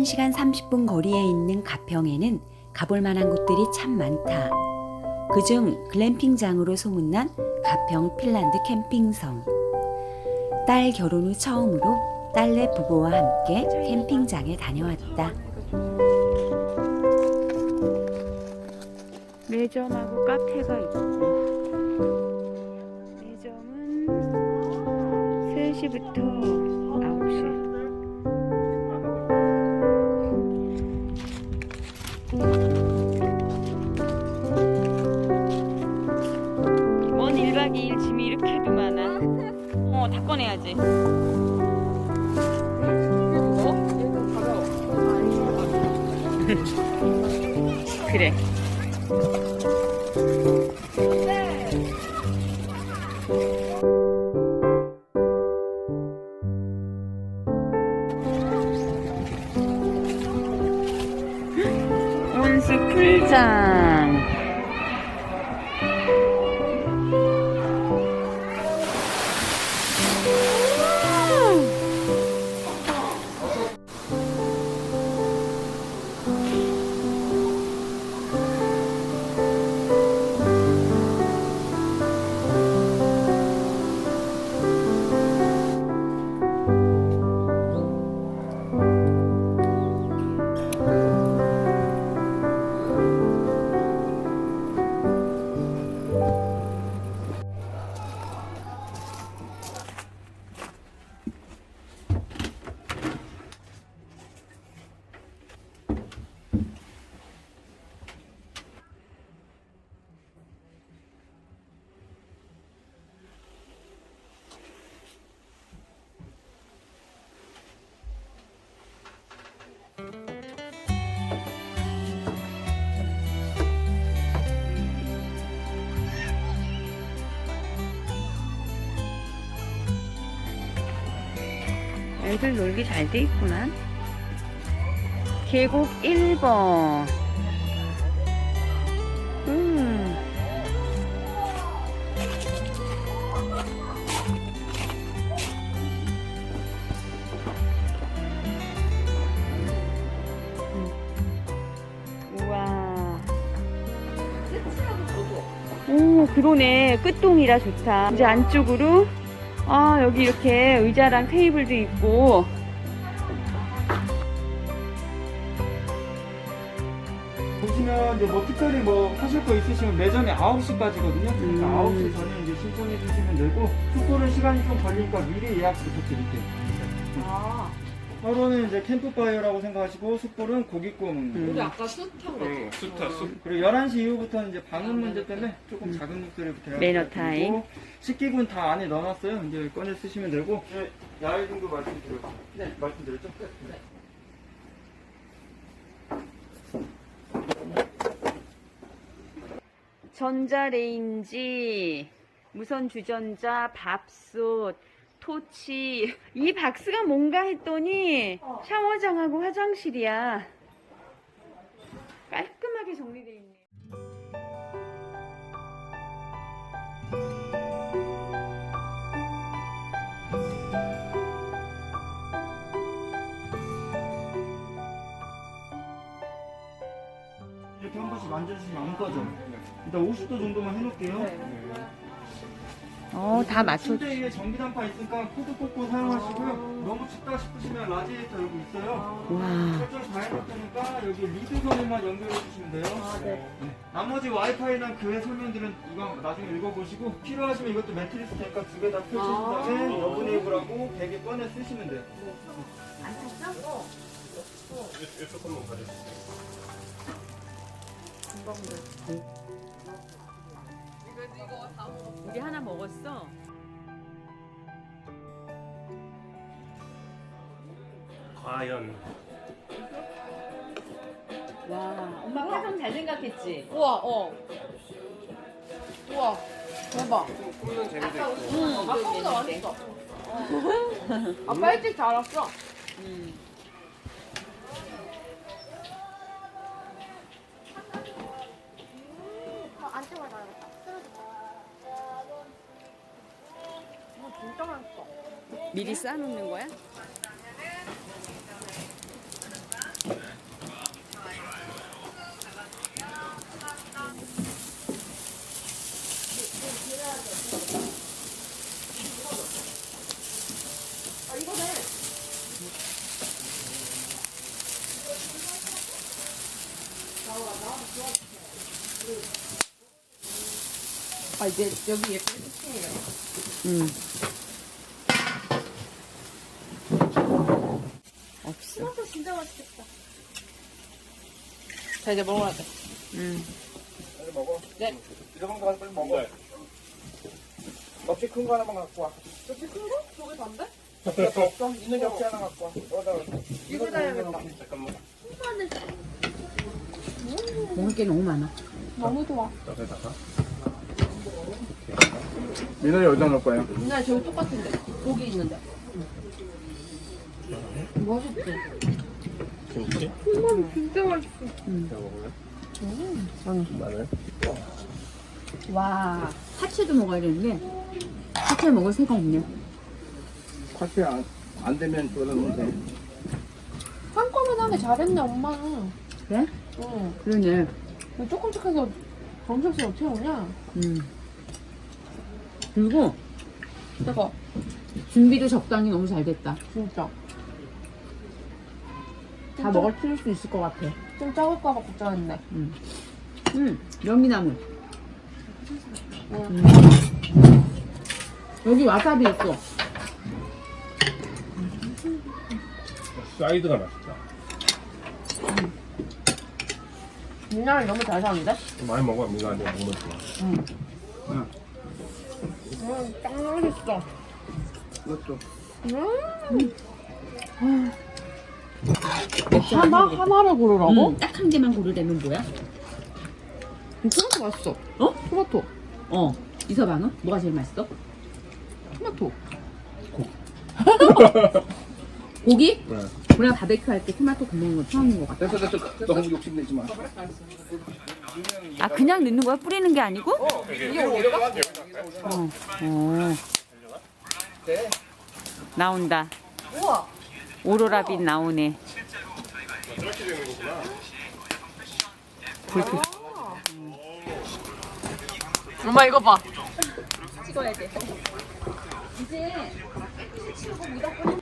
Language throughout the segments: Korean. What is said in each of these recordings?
1시간 30분 거리에 있는 가평에는 가볼 만한 곳들이 참 많다. 그중 글램핑장으로 소문난 가평 핀란드 캠핑성. 딸 결혼 후 처음으로 딸내 부부와 함께 캠핑장에 다녀왔다. 매점하고 카페가 있고 매점은 3시부터 다 꺼내야지. 그래 애들 놀기 잘 돼 있구만. 계곡 1번. 음. 우와. 오, 그러네. 끝동이라 좋다. 이제 안쪽으로 아, 여기 이렇게 의자랑 테이블도 있고. 보시면 이제 뭐 특별히 뭐 하실 거 있으시면 매점이 9시까지거든요. 음. 9시 전에 이제 신청해 주시면 되고 숙소는 시간이 좀 걸리니까 미리 예약 부탁드릴게요. 아, 하루는 이제 캠프파이어라고 생각하시고 숙소는 고기 구워 먹는 거예요. 우리 아까 숯한 거. 응, 숯타 숯. 그리고 11시 이후부터는 이제 방음 문제 때문에 조금 작은 목소리부터 음. 매너 타임. 식기군 다 안에 넣어놨어요. 이제 꺼내 쓰시면 되고. 네, 야외 등도 말씀드렸죠. 네, 말씀드렸죠. 네. 전자레인지, 무선 주전자, 밥솥, 토치. 이 박스가 뭔가 했더니 샤워장하고 화장실이야. 깔끔하게 정리되어 있네. 이렇게 한 번씩 만져주시면 안 꺼져. 일단 50도 정도만 해놓을게요. 어, 다 맞춰. 침대 위에 전기 단파 있으니까 코드 꽂고 사용하시고요. 너무 춥다 싶으시면 라디에이터 여기 있어요. 와. 설정 다 해놓을 테니까 여기 리드 선에만 연결해 주시면 돼요. 네. 나머지 와이파이나 교회 설명들은 이거 나중에 읽어보시고 필요하시면 이것도 매트리스 테니까 두 개 다 펼치신 다음에 여분해이블하고 베개 꺼내 쓰시면 돼요. 조금만 가져주세요. 우리 하나 먹었어. 과연 와, 엄마 화장 잘 생각했지? 우와, 어. 우와, 대박. 굽는 재미도 있고 응, 아까보다 맛있어. 아빠 일찍 잘 왔어. 음. 진짜 맛있어. 미리 싸놓는 거야? 아, 이거는 아빠 이제 여기 예쁘게 세팅해요. 응. 없어. 토마토 진짜 맛있겠다. 자 이제 먹어야 돼. 응. 빨리 먹어. 네. 이런 거 가서 빨리 먹어. 껍질 큰거 하나만 갖고 와. 저기 큰 거? 저기 반대? 없어? 있는 겹치 하나 갖고 와. 여기다가. 이거 다야겠다. 잠깐만. 먹을 게 너무 많아. 너무 좋아. 민원이 어디다 넣을 거예요? 나 저기 똑같은데. 고기 있는데. 맛있지? 김치? 진짜 맛있어. 제가 먹을래? 마늘? 와. 파채도 먹어야 되는데 파채 먹을 새가 없네. 파채 안, 안 되면 쏟아놓으면 돼. 한꺼번에 하게 잘했네 엄마. 그래? 응. 그러네. 왜 조금씩 해서 점심씩 어떻게 오냐? 음. 그리고 내가 준비도 적당히 너무 잘 됐다. 진짜 다 먹을 필요수 있을 것 같아. 좀 작을까봐 걱정했네. 음. 음, 명기나물. 응. 음. 여기 와사비 있어. 사이드가 맛있다. 민나를 너무 잘 사는데? 많이 먹어, 미나한테 먹으면 좋아. 응, 딱 맛있어. 이것도. 음. 하나 하나를 고르라고? 음, 딱 한 개만 고르려면 뭐야? 토마토 맛있어. 어? 토마토. 어. 이서방은? 뭐가 제일 맛있어? 토마토. 고기? 네. 우리가 바베큐 할 때 토마토 굽는 거 처음인 것 같아. 됐어, 됐어. 너무 욕심내지 마. 아, 그냥 넣는 거야? 뿌리는 게 아니고? 이게 올려가? 어. 어. 나온다. 우와. 오로라 빛 나오네. 엄마 이거 봐. 여기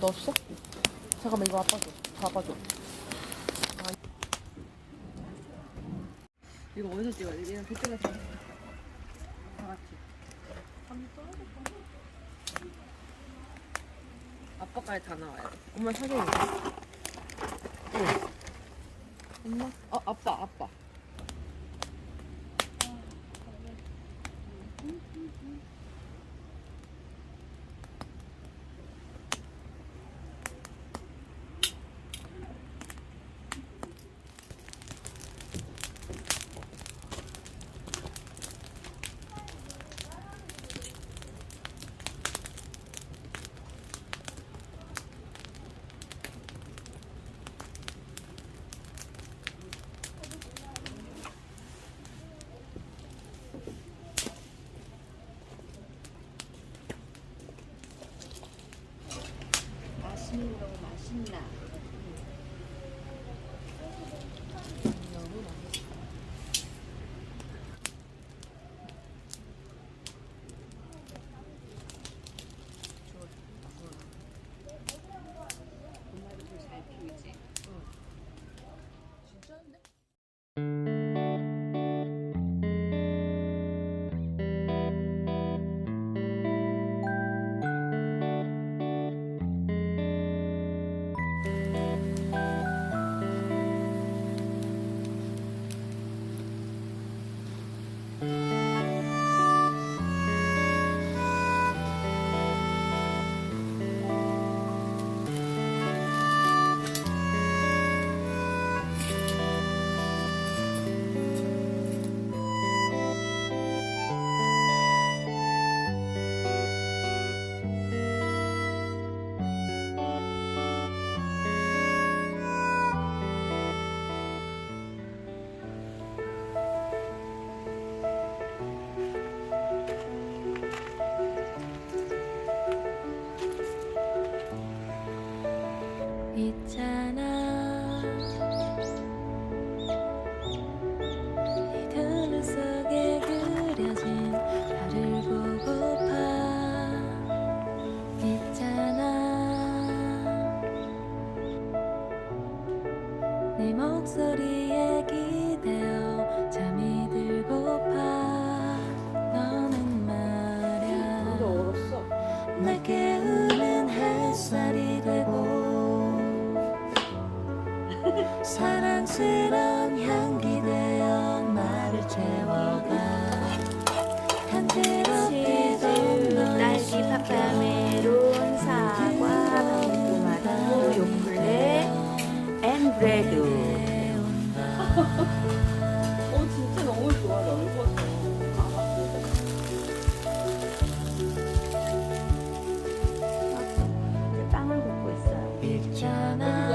넣었어? 잠깐만 이거 아빠 줘. 잡아줘. 아. 이거 어디서 돼? 그냥 그쪽에서. 다 같이. 아빠까지 다 나와야 돼. 엄마 사진 있어? 응. 엄마? 어 아빠 아빠. 있어